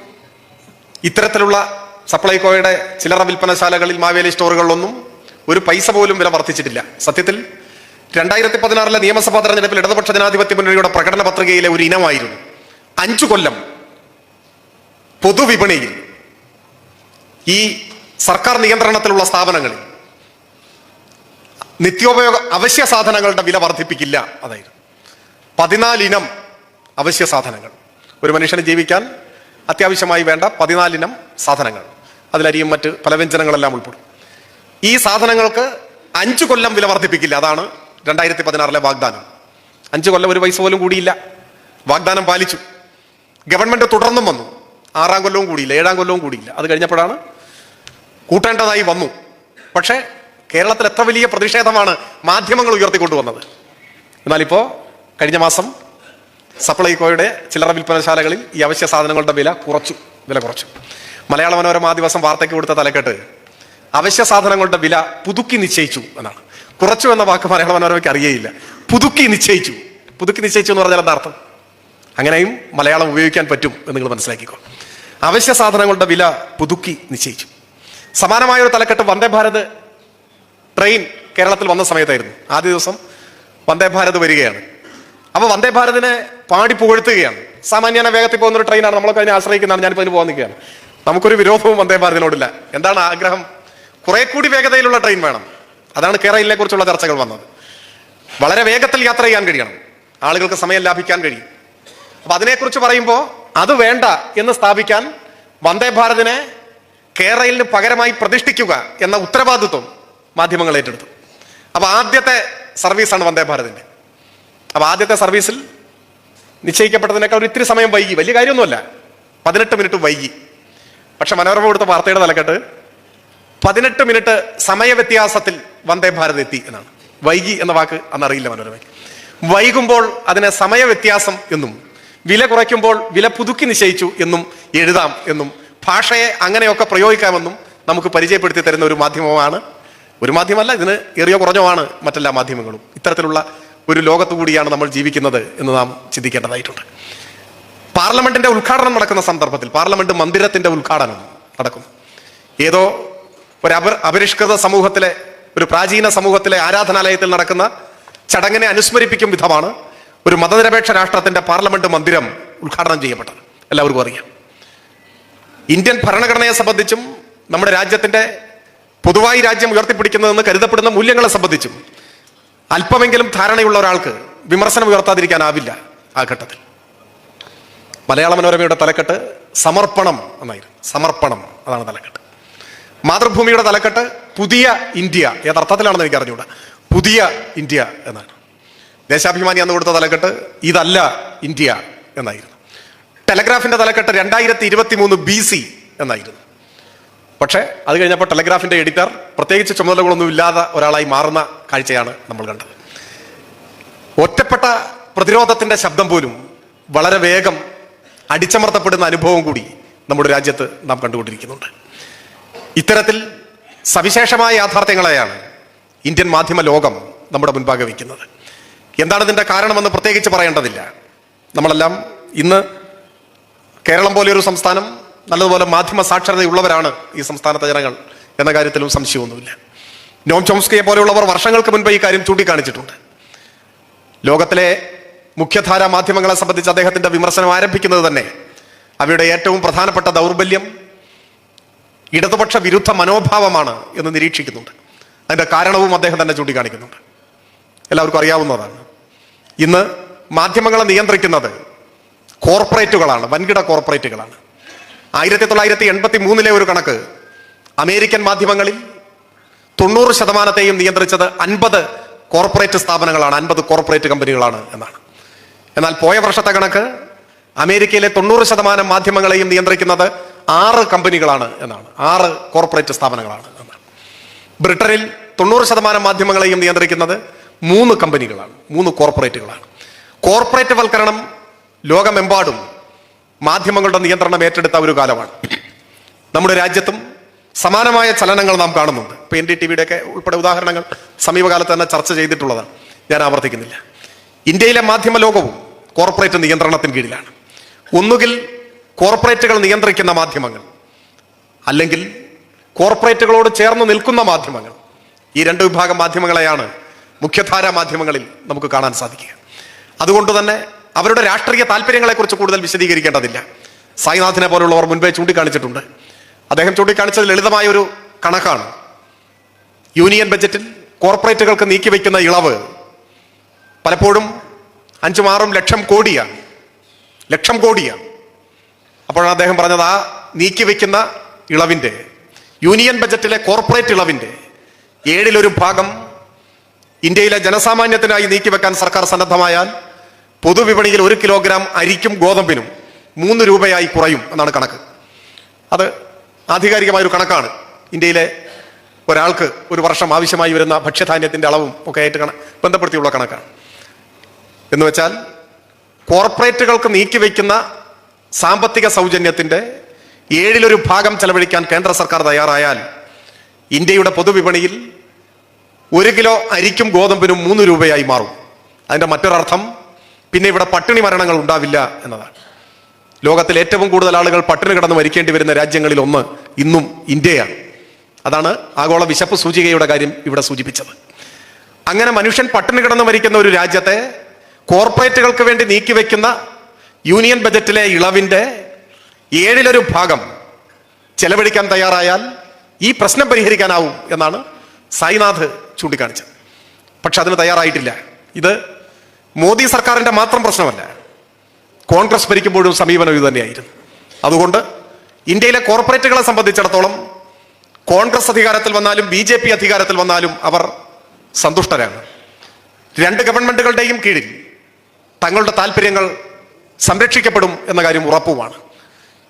ഇത്തരത്തിലുള്ള സപ്ലൈകോയുടെ ചില്ലറ വിൽപ്പനശാലകളിൽ മാവേലി സ്റ്റോറുകളിലൊന്നും ഒരു പൈസ പോലും വില വർദ്ധിച്ചിട്ടില്ല. സത്യത്തിൽ രണ്ടായിരത്തി പതിനാറിലെ നിയമസഭാ തെരഞ്ഞെടുപ്പിൽ ഇടതുപക്ഷ ജനാധിപത്യ മുന്നണിയുടെ പ്രകടന പത്രികയിലെ ഒരു ഇനമായിരുന്നു. അഞ്ചു കൊല്ലം പൊതുവിപണിയിൽ ഈ സർക്കാർ നിയന്ത്രണത്തിലുള്ള സ്ഥാപനങ്ങളിൽ നിത്യോപയോഗ അവശ്യ സാധനങ്ങളുടെ വില വർദ്ധിപ്പിക്കില്ല അതായിരുന്നു. പതിനാലിനം അവശ്യ സാധനങ്ങൾ. ഒരു മനുഷ്യനെ ജീവിക്കാൻ അത്യാവശ്യമായി വേണ്ട പതിനാലിനം സാധനങ്ങൾ. അതിലരിയും മറ്റ് പല വ്യഞ്ജനങ്ങളെല്ലാം ഉൾപ്പെടും. ഈ സാധനങ്ങൾക്ക് അഞ്ചു കൊല്ലം വില വർദ്ധിപ്പിക്കില്ല. അതാണ് രണ്ടായിരത്തി പതിനാറിലെ വാഗ്ദാനം. അഞ്ചു കൊല്ലം ഒരു പൈസ പോലും കൂടിയില്ല. വാഗ്ദാനം പാലിച്ചു. ഗവൺമെന്റ് തുടർന്നും വന്നു. ആറാം കൊല്ലവും കൂടിയില്ല. ഏഴാം കൊല്ലവും കൂടിയില്ല. അത് കഴിഞ്ഞപ്പോഴാണ് കൂട്ടേണ്ടതായി വന്നു. പക്ഷേ കേരളത്തിൽ എത്ര വലിയ പ്രതിഷേധമാണ് മാധ്യമങ്ങൾ ഉയർത്തിക്കൊണ്ടുവന്നത് എന്നാൽ ഇപ്പോ കഴിഞ്ഞ മാസം സപ്ലൈകോയുടെ ചില്ലറ വിൽപ്പനശാലകളിൽ ഈ അവശ്യ സാധനങ്ങളുടെ വില കുറച്ചു. വില കുറച്ചു. മലയാള മനോരമ ആ ദിവസം വാർത്തയ്ക്ക് കൊടുത്ത തലക്കെട്ട്. അവശ്യ സാധനങ്ങളുടെ വില പുതുക്കി നിശ്ചയിച്ചു എന്നാണ്. കുറച്ചു എന്ന വാക്ക് മലയാള മനോരമയ്ക്ക് അറിയേയില്ല. പുതുക്കി നിശ്ചയിച്ചു. പുതുക്കി നിശ്ചയിച്ചു എന്ന് പറഞ്ഞാൽ എന്താ അർത്ഥം? അങ്ങനെയും മലയാളം ഉപയോഗിക്കാൻ പറ്റും എന്ന് നിങ്ങൾ മനസ്സിലാക്കിക്കോ. അവശ്യ സാധനങ്ങളുടെ വില പുതുക്കി നിശ്ചയിച്ചു. സമാനമായ ഒരു തലക്കെട്ട് വന്ദേ ഭാരത് ട്രെയിൻ കേരളത്തിൽ വന്ന സമയത്തായിരുന്നു. ആദ്യ ദിവസം വന്ദേ ഭാരത് വരികയാണ്. അപ്പോൾ വന്ദേ ഭാരതിനെ പാടി പുകഴ്ത്തുകയാണ്. സാമാന്യന വേഗത്തിൽ പോകുന്ന ഒരു ട്രെയിനാണ് നമ്മളൊക്കെ അതിനെ ആശ്രയിക്കുന്നതാണ്. ഞാനിപ്പോൾ അതിന് പോകാൻ നിൽക്കുകയാണ്. നമുക്കൊരു വിരോധവും വന്ദേ ഭാരതിനോടില്ല. എന്താണ് ആഗ്രഹം? കുറെ കൂടി വേഗതയിലുള്ള ട്രെയിൻ വേണം. അതാണ് കേരളയിലെ കുറിച്ചുള്ള ചർച്ചകൾ വന്നത്. വളരെ വേഗത്തിൽ യാത്ര ചെയ്യാൻ കഴിയണം. ആളുകൾക്ക് സമയം ലാഭിക്കാൻ കഴിയും. അപ്പൊ അതിനെക്കുറിച്ച് പറയുമ്പോൾ അത് വേണ്ട എന്ന് സ്ഥാപിക്കാൻ വന്ദേ ഭാരതിനെ കേരളയിലിന് പകരമായി പ്രതിഷ്ഠിക്കുക എന്ന ഉത്തരവാദിത്വം മാധ്യമങ്ങൾ ഏറ്റെടുത്തു. അപ്പൊ ആദ്യത്തെ സർവീസാണ് വന്ദേ ഭാരതിന്റെ. അപ്പൊ ആദ്യത്തെ സർവീസിൽ നിശ്ചയിക്കപ്പെട്ടതിനേക്കാൾ ഒരു ഇത്തിരി സമയം വൈകി. വലിയ കാര്യമൊന്നുമല്ല. പതിനെട്ട് മിനിറ്റ് വൈകി. പക്ഷെ മനോരമ കൊടുത്ത വാർത്തയുടെ തലക്കെട്ട് പതിനെട്ട് മിനിറ്റ് സമയവ്യത്യാസത്തിൽ വന്ദേ ഭാരത് എത്തി എന്നാണ്. വൈകി എന്ന വാക്ക് അന്നറിയില്ല മനോരമയ്ക്ക്. വൈകുമ്പോൾ അതിനെ സമയവ്യത്യാസം എന്നും വില കുറയ്ക്കുമ്പോൾ വില പുതുക്കി നിശ്ചയിച്ചു എന്നും എഴുതാം എന്നും ഭാഷയെ അങ്ങനെയൊക്കെ പ്രയോഗിക്കാമെന്നും നമുക്ക് പരിചയപ്പെടുത്തി തരുന്ന ഒരു മാധ്യമമാണ്. ഒരു മാധ്യമല്ല ഇതിന് ഏറിയോ കുറഞ്ഞോ ആണ് മറ്റെല്ലാ മാധ്യമങ്ങളും. ഇത്തരത്തിലുള്ള ഒരു ലോകത്തു കൂടിയാണ് നമ്മൾ ജീവിക്കുന്നത് എന്ന് നാം ചിന്തിക്കേണ്ടതായിട്ടുണ്ട്. പാർലമെന്റിന്റെ ഉദ്ഘാടനം നടക്കുന്ന സന്ദർഭത്തിൽ പാർലമെന്റ് മന്ദിരത്തിന്റെ ഉദ്ഘാടനം നടക്കും. ഏതോ ഒരു അപ അപരിഷ്കൃത സമൂഹത്തിലെ ഒരു പ്രാചീന സമൂഹത്തിലെ ആരാധനാലയത്തിൽ നടക്കുന്ന ചടങ്ങിനെ അനുസ്മരിപ്പിക്കും വിധമാണ് ഒരു മതനിരപേക്ഷ രാഷ്ട്രത്തിന്റെ പാർലമെന്റ് മന്ദിരം ഉദ്ഘാടനം ചെയ്യപ്പെട്ടത്. എല്ലാവർക്കും അറിയാം. ഇന്ത്യൻ ഭരണഘടനയെ സംബന്ധിച്ചും നമ്മുടെ രാജ്യത്തിന്റെ പൊതുവായി രാജ്യം ഉയർത്തിപ്പിടിക്കുന്നതെന്ന് കരുതപ്പെടുന്ന മൂല്യങ്ങളെ സംബന്ധിച്ചും അല്പമെങ്കിലും ധാരണയുള്ള ഒരാൾക്ക് വിമർശനം ഉയർത്താതിരിക്കാനാവില്ല ആ ഘട്ടത്തിൽ. മലയാള മനോരമയുടെ തലക്കെട്ട് സമർപ്പണം എന്നായിരുന്നു. സമർപ്പണം അതാണ് തലക്കെട്ട്. മാതൃഭൂമിയുടെ തലക്കെട്ട് പുതിയ ഇന്ത്യ ഏതർത്ഥത്തിലാണെന്ന് എനിക്ക് അറിഞ്ഞുകൂടാ പുതിയ ഇന്ത്യ എന്നാണ്. ദേശാഭിമാനി അന്ന് കൊടുത്ത തലക്കെട്ട് ഇതല്ല ഇന്ത്യ എന്നായിരുന്നു. ടെലഗ്രാഫിന്റെ തലക്കെട്ട് രണ്ടായിരത്തി ഇരുപത്തി മൂന്ന് ബി സി എന്നായിരുന്നു. പക്ഷേ അത് കഴിഞ്ഞപ്പോൾ ടെലഗ്രാഫിന്റെ എഡിറ്റർ പ്രത്യേകിച്ച് ചുമതലകളൊന്നും ഇല്ലാതെ ഒരാളായി മാറുന്ന കാഴ്ചയാണ് നമ്മൾ കണ്ടത്. ഒറ്റപ്പെട്ട പ്രതിരോധത്തിന്റെ ശബ്ദം പോലും വളരെ വേഗം അടിച്ചമർത്തപ്പെടുന്ന അനുഭവം കൂടി നമ്മുടെ രാജ്യത്ത് നാം കണ്ടുകൊണ്ടിരിക്കുന്നുണ്ട്. ഇത്തരത്തിൽ സവിശേഷമായ യാഥാർത്ഥ്യങ്ങളെയാണ് ഇന്ത്യൻ മാധ്യമ ലോകം നമ്മുടെ മുൻപാകെ വയ്ക്കുന്നത്. എന്താണ് ഇതിന്റെ കാരണമെന്ന് പ്രത്യേകിച്ച് പറയേണ്ടതില്ല. നമ്മളെല്ലാം ഇന്ന് കേരളം പോലെ ഒരു സംസ്ഥാനം നല്ലതുപോലെ മാധ്യമ സാക്ഷരതയുള്ളവരാണ് ഈ സംസ്ഥാനത്തെ ജനങ്ങൾ എന്ന കാര്യത്തിലും സംശയമൊന്നുമില്ല. നോം ചോംസ്കിയെ പോലെയുള്ളവർ വർഷങ്ങൾക്ക് മുൻപ് ഈ കാര്യം ചൂണ്ടിക്കാണിച്ചിട്ടുണ്ട്. ലോകത്തിലെ മുഖ്യധാരാ മാധ്യമങ്ങളെ സംബന്ധിച്ച് അദ്ദേഹത്തിന്റെ വിമർശനം ആരംഭിക്കുന്നത് തന്നെ അവയുടെ ഏറ്റവും പ്രധാനപ്പെട്ട ദൗർബല്യം ഇടതുപക്ഷ വിരുദ്ധ മനോഭാവമാണ് എന്ന് നിരീക്ഷിക്കുന്നുണ്ട്. അതിന്റെ കാരണവും അദ്ദേഹം തന്നെ ചൂണ്ടിക്കാണിക്കുന്നുണ്ട്. എല്ലാവർക്കും അറിയാവുന്നതാണ്. ഇന്ന് മാധ്യമങ്ങളെ നിയന്ത്രിക്കുന്നത് കോർപ്പറേറ്റുകളാണ് വൻകിട കോർപ്പറേറ്റുകളാണ്. ആയിരത്തി തൊള്ളായിരത്തി എൺപത്തി മൂന്നിലെ ഒരു കണക്ക് അമേരിക്കൻ മാധ്യമങ്ങളിൽ തൊണ്ണൂറ് ശതമാനത്തെയും നിയന്ത്രിച്ചത് അൻപത് കോർപ്പറേറ്റ് സ്ഥാപനങ്ങളാണ് അൻപത് കോർപ്പറേറ്റ് കമ്പനികളാണ് എന്നാണ്. എന്നാൽ പോയ വർഷത്തെ കണക്ക് അമേരിക്കയിലെ തൊണ്ണൂറ് ശതമാനം മാധ്യമങ്ങളെയും നിയന്ത്രിക്കുന്നത് ആറ് കമ്പനികളാണ് എന്നാണ്. ആറ് കോർപ്പറേറ്റ് സ്ഥാപനങ്ങളാണ് ബ്രിട്ടനിൽ തൊണ്ണൂറ് ശതമാനം മാധ്യമങ്ങളെയും നിയന്ത്രിക്കുന്നത് മൂന്ന് കമ്പനികളാണ് മൂന്ന് കോർപ്പറേറ്റുകളാണ്. കോർപ്പറേറ്റ് വൽക്കരണം ലോകമെമ്പാടും മാധ്യമങ്ങളുടെ നിയന്ത്രണം ഏറ്റെടുത്ത ഒരു കാലമാണ്. നമ്മുടെ രാജ്യത്തും സമാനമായ ചലനങ്ങൾ നാം കാണുന്നുണ്ട്. ഇപ്പൊ എൻ ഡി ടി വിയുടെ ഒക്കെ ഉൾപ്പെടെ ഉദാഹരണങ്ങൾ സമീപകാലത്ത് തന്നെ ചർച്ച ചെയ്തിട്ടുള്ളതാണ്. ഞാൻ ആവർത്തിക്കുന്നില്ല. ഇന്ത്യയിലെ മാധ്യമ ലോകവും കോർപ്പറേറ്റ് നിയന്ത്രണത്തിന് കീഴിലാണ്. ഒന്നുകിൽ കോർപ്പറേറ്റുകൾ നിയന്ത്രിക്കുന്ന മാധ്യമങ്ങൾ അല്ലെങ്കിൽ കോർപ്പറേറ്റുകളോട് ചേർന്ന് നിൽക്കുന്ന മാധ്യമങ്ങൾ. ഈ രണ്ട് വിഭാഗം മാധ്യമങ്ങളെയാണ് മുഖ്യധാര മാധ്യമങ്ങളിൽ നമുക്ക് കാണാൻ സാധിക്കുക. അതുകൊണ്ട് തന്നെ അവരുടെ രാഷ്ട്രീയ താല്പര്യങ്ങളെക്കുറിച്ച് കൂടുതൽ വിശദീകരിക്കേണ്ടതില്ല. സായിനാഥിനെ പോലുള്ളവർ മുൻപേ ചൂണ്ടിക്കാണിച്ചിട്ടുണ്ട്. അദ്ദേഹം ചൂണ്ടിക്കാണിച്ചത് ലളിതമായ ഒരു കണക്കാണ്. യൂണിയൻ ബജറ്റിൽ കോർപ്പറേറ്റുകൾക്ക് നീക്കിവെക്കുന്ന ഇളവ് പലപ്പോഴും അഞ്ചും ആറും ലക്ഷം കോടിയാണ് ലക്ഷം കോടിയാണ് അപ്പോഴാണ് അദ്ദേഹം പറഞ്ഞത് ആ നീക്കിവെക്കുന്ന ഇളവിന്റെ യൂണിയൻ ബജറ്റിലെ കോർപ്പറേറ്റ് ഇളവിന്റെ ഏഴിലൊരു ഭാഗം ഇന്ത്യയിലെ ജനസാമാന്യത്തിനായി നീക്കിവെക്കാൻ സർക്കാർ സന്നദ്ധമായാൽ പൊതുവിപണിയിൽ ഒരു കിലോഗ്രാം അരിക്കും ഗോതമ്പിനും മൂന്ന് രൂപയായി കുറയും എന്നാണ് കണക്ക്. അത് ആധികാരികമായൊരു കണക്കാണ്. ഇന്ത്യയിലെ ഒരാൾക്ക് ഒരു വർഷം ആവശ്യമായി വരുന്ന ഭക്ഷ്യധാന്യത്തിന്റെ അളവും ഒക്കെ ആയിട്ട് കണ ബന്ധപ്പെടുത്തിയുള്ള കണക്കാണ്. എന്ന് വെച്ചാൽ കോർപ്പറേറ്റുകൾക്ക് നീക്കിവെക്കുന്ന സാമ്പത്തിക സൗജന്യത്തിന്റെ ഏഴിലൊരു ഭാഗം ചെലവഴിക്കാൻ കേന്ദ്ര സർക്കാർ തയ്യാറായാൽ ഇന്ത്യയുടെ പൊതുവിപണിയിൽ ഒരു കിലോ അരിക്കും ഗോതമ്പിനും മൂന്ന് രൂപയായി മാറും. അതിന്റെ മറ്റൊരർത്ഥം പിന്നെ ഇവിടെ പട്ടിണി മരണങ്ങൾ ഉണ്ടാവില്ല എന്നതാണ്. ലോകത്തിൽ ഏറ്റവും കൂടുതൽ ആളുകൾ പട്ടിണി കിടന്ന് മരിക്കേണ്ടി വരുന്ന രാജ്യങ്ങളിൽ ഒന്ന് ഇന്നും ഇന്ത്യയാണ്. അതാണ് ആഗോള വിശപ്പ് സൂചികയുടെ കാര്യം ഇവിടെ സൂചിപ്പിച്ചത്. അങ്ങനെ മനുഷ്യൻ പട്ടിണി കിടന്ന് മരിക്കുന്ന ഒരു രാജ്യത്തെ കോർപ്പറേറ്റുകൾക്ക് വേണ്ടി നീക്കിവെക്കുന്ന യൂണിയൻ ബജറ്റിലെ ഇളവിന്റെ ഏഴിലൊരു ഭാഗം ചെലവഴിക്കാൻ തയ്യാറായാൽ ഈ പ്രശ്നം പരിഹരിക്കാനാവും എന്നാണ് സായിനാഥ് ചൂണ്ടിക്കാണിച്ചത്. പക്ഷെ അതിന് തയ്യാറായിട്ടില്ല. ഇത് മോദി സർക്കാരിന്റെ മാത്രം പ്രശ്നമല്ല. കോൺഗ്രസ് ഭരിക്കുമ്പോഴും സമീപനം ഇത് തന്നെയായിരുന്നു. അതുകൊണ്ട് ഇന്ത്യയിലെ കോർപ്പറേറ്റുകളെ സംബന്ധിച്ചിടത്തോളം കോൺഗ്രസ് അധികാരത്തിൽ വന്നാലും ബി ജെ പി അധികാരത്തിൽ വന്നാലും അവർ സന്തുഷ്ടരാണ്. രണ്ട് ഗവൺമെന്റുകളുടെയും കീഴിൽ തങ്ങളുടെ താല്പര്യങ്ങൾ സംരക്ഷിക്കപ്പെടും എന്ന കാര്യം ഉറപ്പുമാണ്.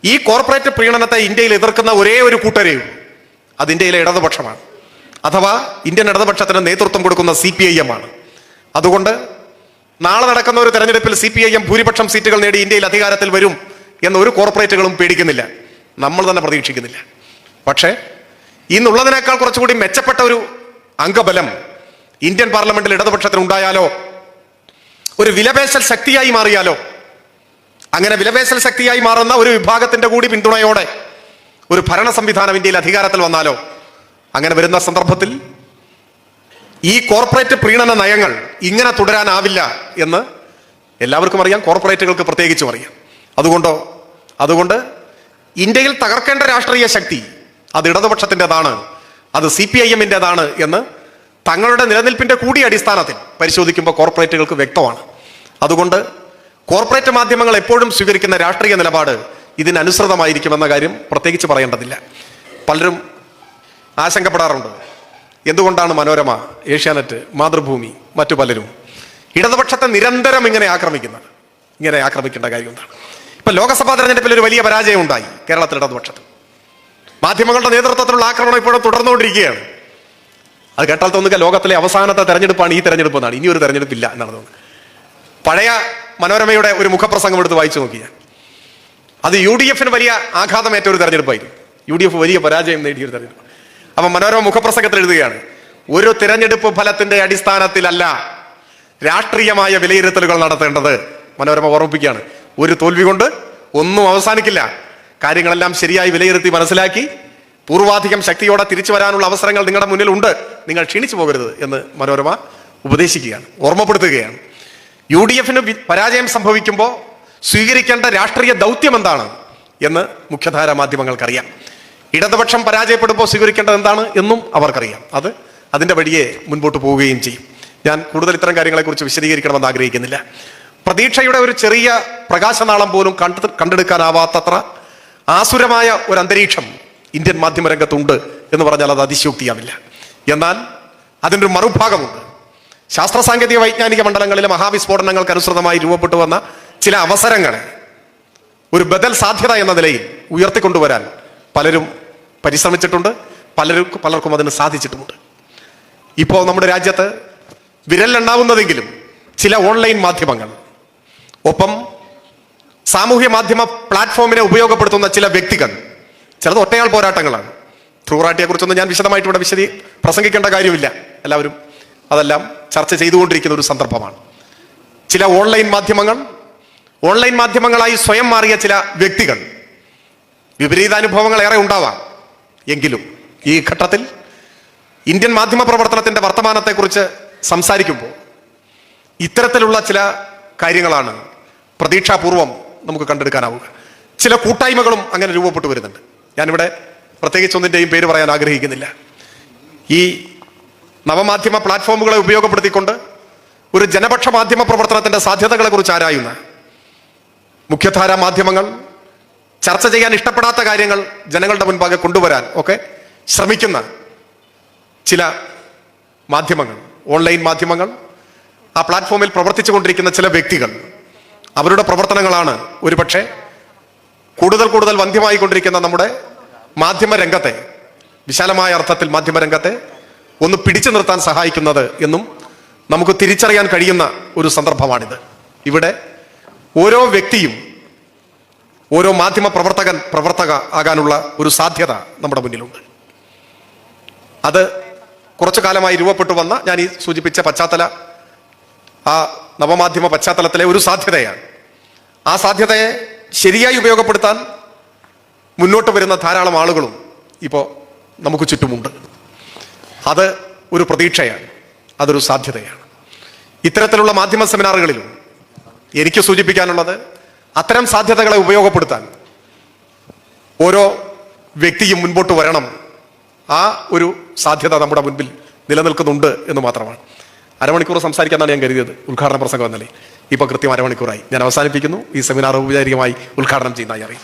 ഈ കോർപ്പറേറ്റ് പ്രീണനത്തെ ഇന്ത്യയിൽ എതിർക്കുന്ന ഒരേ ഒരു കൂട്ടരേ ഉള്ളൂ അത് ഇന്ത്യയിലെ ഇടതുപക്ഷമാണ്. അഥവാ ഇന്ത്യൻ ഇടതുപക്ഷത്തിന് നേതൃത്വം കൊടുക്കുന്ന സി പി ഐ എം ആണ്. അതുകൊണ്ട് നാളെ നടക്കുന്ന ഒരു തെരഞ്ഞെടുപ്പിൽ സി പി ഐ എം ഭൂരിപക്ഷം സീറ്റുകൾ നേടി ഇന്ത്യയിൽ അധികാരത്തിൽ വരും എന്ന ഒരു കോർപ്പറേറ്റുകളും പേടിക്കുന്നില്ല. നമ്മൾ തന്നെ പ്രതീക്ഷിക്കുന്നില്ല. പക്ഷേ ഇന്നുള്ളതിനേക്കാൾ കുറച്ചുകൂടി മെച്ചപ്പെട്ട ഒരു അംഗബലം ഇന്ത്യൻ പാർലമെന്റിൽ ഇടതുപക്ഷത്തിന് ഉണ്ടായാലോ ഒരു വിലപേശൽ ശക്തിയായി മാറിയാലോ? അങ്ങനെ വിലപേശൽ ശക്തിയായി മാറുന്ന ഒരു വിഭാഗത്തിന്റെ കൂടി പിന്തുണയോടെ ഒരു ഭരണ സംവിധാനം ഇന്ത്യയിൽ അധികാരത്തിൽ വന്നാലോ? അങ്ങനെ വരുന്ന സന്ദർഭത്തിൽ ഈ കോർപ്പറേറ്റ് പ്രീണന നയങ്ങൾ ഇങ്ങനെ തുടരാനാവില്ല എന്ന് എല്ലാവർക്കും അറിയാം കോർപ്പറേറ്റുകൾക്ക് പ്രത്യേകിച്ചും അറിയാം. അതുകൊണ്ടോ? അതുകൊണ്ട് ഇന്ത്യയിൽ തകർക്കേണ്ട രാഷ്ട്രീയ ശക്തി അത് ഇടതുപക്ഷത്തിന്റെതാണ് അത് സി പി ഐ എമ്മിന്റെതാണ് എന്ന് തങ്ങളുടെ നിലനിൽപ്പിന്റെ കൂടി അടിസ്ഥാനത്തിൽ പരിശോധിക്കുമ്പോൾ കോർപ്പറേറ്റുകൾക്ക് വ്യക്തമാണ്. അതുകൊണ്ട് കോർപ്പറേറ്റ് മാധ്യമങ്ങൾ എപ്പോഴും സ്വീകരിക്കുന്ന രാഷ്ട്രീയ നിലപാട് ഇതിനനുസൃതമായിരിക്കുമെന്ന കാര്യം പ്രത്യേകിച്ച് പറയേണ്ടതില്ല. പലരും ആശങ്കപ്പെടാറുണ്ട്. എന്തുകൊണ്ടാണ് മനോരമ ഏഷ്യാനെറ്റ് മാതൃഭൂമി മറ്റു പലരും ഇടതുപക്ഷത്തെ നിരന്തരം ഇങ്ങനെ ആക്രമിക്കുന്നത്? ഇങ്ങനെ ആക്രമിക്കേണ്ട കാര്യം എന്താണ്? ഇപ്പൊ ലോക്സഭാ തെരഞ്ഞെടുപ്പിൽ ഒരു വലിയ പരാജയം ഉണ്ടായി കേരളത്തിൽ ഇടതുപക്ഷത്ത്. മാധ്യമങ്ങളുടെ നേതൃത്വത്തിലുള്ള ആക്രമണം ഇപ്പോഴും തുടർന്നുകൊണ്ടിരിക്കുകയാണ്. അത് കേട്ടാൽ തോന്നുക ലോകത്തിലെ അവസാനത്തെ തെരഞ്ഞെടുപ്പാണ് ഈ തെരഞ്ഞെടുപ്പ് എന്നാണ്. ഇനി ഒരു തെരഞ്ഞെടുപ്പില്ല എന്നാണ് തോന്നുന്നത് പഴയ മനോരമയുടെ ഒരു മുഖപ്രസംഗം എടുത്ത് വായിച്ചു നോക്കിയാൽ അത് യു ഡി എഫിന് വലിയ ആഘാതമേറ്റ ഒരു തെരഞ്ഞെടുപ്പായിരുന്നു യു ഡി എഫ് വലിയ പരാജയം നേടിയ ഒരു തെരഞ്ഞെടുപ്പ്. അപ്പൊ മനോരമ മുഖപ്രസംഗത്തിൽ എഴുതുകയാണ് ഒരു തിരഞ്ഞെടുപ്പ് ഫലത്തിന്റെ അടിസ്ഥാനത്തിലല്ല രാഷ്ട്രീയമായ വിലയിരുത്തലുകൾ നടത്തേണ്ടത്. മനോരമ ഓർമ്മിപ്പിക്കുകയാണ് ഒരു തോൽവി കൊണ്ട് ഒന്നും അവസാനിക്കില്ല. കാര്യങ്ങളെല്ലാം ശരിയായി വിലയിരുത്തി മനസ്സിലാക്കി പൂർവാധികം ശക്തിയോടെ തിരിച്ചു വരാനുള്ള അവസരങ്ങൾ നിങ്ങളുടെ മുന്നിലുണ്ട്. നിങ്ങൾ ക്ഷീണിച്ചു പോകരുത് എന്ന് മനോരമ ഉപദേശിക്കുകയാണ് ഓർമ്മപ്പെടുത്തുകയാണ്. യു ഡി എഫിന് പരാജയം സംഭവിക്കുമ്പോൾ സ്വീകരിക്കേണ്ട രാഷ്ട്രീയ ദൗത്യം എന്താണ് എന്ന് മുഖ്യധാര മാധ്യമങ്ങൾക്കറിയാം. ഇടതുപക്ഷം പരാജയപ്പെടുമ്പോൾ സ്വീകരിക്കേണ്ടത് എന്താണ് എന്നും അവർക്കറിയാം. അത് അതിന്റെ വഴിയെ മുൻപോട്ട് പോവുകയും ചെയ്യും. ഞാൻ കൂടുതൽ ഇത്തരം കാര്യങ്ങളെക്കുറിച്ച് വിശദീകരിക്കണമെന്ന് ആഗ്രഹിക്കുന്നില്ല. പ്രതീക്ഷയുടെ ഒരു ചെറിയ പ്രകാശനാളം പോലും കണ്ടു കണ്ടെടുക്കാനാവാത്തത്ര ആസുരമായ ഒരു അന്തരീക്ഷം ഇന്ത്യൻ മാധ്യമരംഗത്തുണ്ട് എന്ന് പറഞ്ഞാൽ അത് അതിശയോക്തിയാവില്ല. എന്നാൽ അതിന്റെ ഒരു മറുഭാഗമുണ്ട്. ശാസ്ത്ര സാങ്കേതിക വൈജ്ഞാനിക മണ്ഡലങ്ങളിലെ മഹാവിസ്ഫോടനങ്ങൾക്ക് അനുസൃതമായി രൂപപ്പെട്ടു വന്ന ചില അവസരങ്ങൾ ഒരു ബദൽ സാധ്യത എന്ന നിലയിൽ ഉയർത്തിക്കൊണ്ടുവരാൻ പലരും പരിശ്രമിച്ചിട്ടുണ്ട്. പലരും പലർക്കും അതിന് സാധിച്ചിട്ടുമുണ്ട്. ഇപ്പോൾ നമ്മുടെ രാജ്യത്ത് വിരലിലെണ്ണാവുന്നതെങ്കിലും ചില ഓൺലൈൻ മാധ്യമങ്ങൾ ഒപ്പം സാമൂഹ്യ മാധ്യമ പ്ലാറ്റ്ഫോമിനെ ഉപയോഗപ്പെടുത്തുന്ന ചില വ്യക്തികൾ ചിലത് ഒറ്റയാൾ പോരാട്ടങ്ങളാണ്. ത്രൂറാട്ടിയെ കുറിച്ചൊന്നും ഞാൻ വിശദമായിട്ട് ഇവിടെ വിശദീ പ്രസംഗിക്കേണ്ട കാര്യമില്ല. എല്ലാവരും അതെല്ലാം ചർച്ച ചെയ്തുകൊണ്ടിരിക്കുന്ന ഒരു സന്ദർഭമാണ്. ചില ഓൺലൈൻ മാധ്യമങ്ങൾ ഓൺലൈൻ മാധ്യമങ്ങളായി സ്വയം മാറിയ ചില വ്യക്തികൾ വിപരീതാനുഭവങ്ങൾ ഏറെ ഉണ്ടാവാം. എങ്കിലും ഈ ഘട്ടത്തിൽ ഇന്ത്യൻ മാധ്യമ പ്രവർത്തനത്തിന്റെ വർത്തമാനത്തെക്കുറിച്ച് സംസാരിക്കുമ്പോൾ ഇത്തരത്തിലുള്ള ചില കാര്യങ്ങളാണ് പ്രതീക്ഷാപൂർവം നമുക്ക് കണ്ടെടുക്കാനാവുക. ചില കൂട്ടായ്മകളും അങ്ങനെ രൂപപ്പെട്ടു വരുന്നുണ്ട്. ഞാനിവിടെ പ്രത്യേകിച്ച് ഒന്നിന്റെയും പേര് പറയാൻ ആഗ്രഹിക്കുന്നില്ല. ഈ നവമാധ്യമ പ്ലാറ്റ്ഫോമുകളെ ഉപയോഗപ്പെടുത്തിക്കൊണ്ട് ഒരു ജനപക്ഷ മാധ്യമ പ്രവർത്തനത്തിന്റെ സാധ്യതകളെ കുറിച്ച് ആരായുന്ന മുഖ്യധാര മാധ്യമങ്ങൾ ചർച്ച ചെയ്യാൻ ഇഷ്ടപ്പെടാത്ത കാര്യങ്ങൾ ജനങ്ങളുടെ മുൻപാകെ കൊണ്ടുവരാൻ ഒക്കെ ശ്രമിക്കുന്ന ചില മാധ്യമങ്ങൾ ഓൺലൈൻ മാധ്യമങ്ങൾ ആ പ്ലാറ്റ്ഫോമിൽ പ്രവർത്തിച്ചു കൊണ്ടിരിക്കുന്ന ചില വ്യക്തികൾ അവരുടെ പ്രവർത്തനങ്ങളാണ് ഒരുപക്ഷെ കൂടുതൽ കൂടുതൽ വന്ധ്യമായി കൊണ്ടിരിക്കുന്ന നമ്മുടെ മാധ്യമ രംഗത്തെ വിശാലമായ അർത്ഥത്തിൽ മാധ്യമരംഗത്തെ ഒന്ന് പിടിച്ചു നിർത്താൻ സഹായിക്കുന്നത് എന്നും നമുക്ക് തിരിച്ചറിയാൻ കഴിയുന്ന ഒരു സന്ദർഭമാണിത്. ഇവിടെ ഓരോ വ്യക്തിയും ഓരോ മാധ്യമ പ്രവർത്തകൻ പ്രവർത്തക ആകാനുള്ള ഒരു സാധ്യത നമ്മുടെ മുന്നിലുണ്ട്. അത് കുറച്ചു കാലമായി രൂപപ്പെട്ടു വന്ന ഞാൻ ഈ സൂചിപ്പിച്ച പശ്ചാത്തല ആ നവമാധ്യമ പശ്ചാത്തലത്തിലെ ഒരു സാധ്യതയാണ്. ആ സാധ്യതയെ ശരിയായി ഉപയോഗപ്പെടുത്താൻ മുന്നോട്ട് വരുന്ന ധാരാളം ആളുകളും ഇപ്പോൾ നമുക്ക് ചുറ്റുമുണ്ട്. അത് ഒരു പ്രതീക്ഷയാണ്. അതൊരു സാധ്യതയാണ്. ഇത്തരത്തിലുള്ള മാധ്യമ സെമിനാറുകളിലും എനിക്ക് സൂചിപ്പിക്കാനുള്ളത് അത്തരം സാധ്യതകളെ ഉപയോഗപ്പെടുത്താൻ ഓരോ വ്യക്തിയും മുൻപോട്ട് വരണം. ആ ഒരു സാധ്യത നമ്മുടെ മുൻപിൽ നിലനിൽക്കുന്നുണ്ട് എന്ന് മാത്രമാണ്. അരമണിക്കൂർ സംസാരിക്കാനാണ് ഞാൻ കരുതിയത് ഉദ്ഘാടന പ്രസംഗം എന്നല്ലേ ഇപ്പൊ കൃത്യം അരമണിക്കൂറായി. ഞാൻ അവസാനിപ്പിക്കുന്നു. ഈ സെമിനാർ ഔപചാരികമായി ഉദ്ഘാടനം ചെയ്യുന്നതായി അറിയും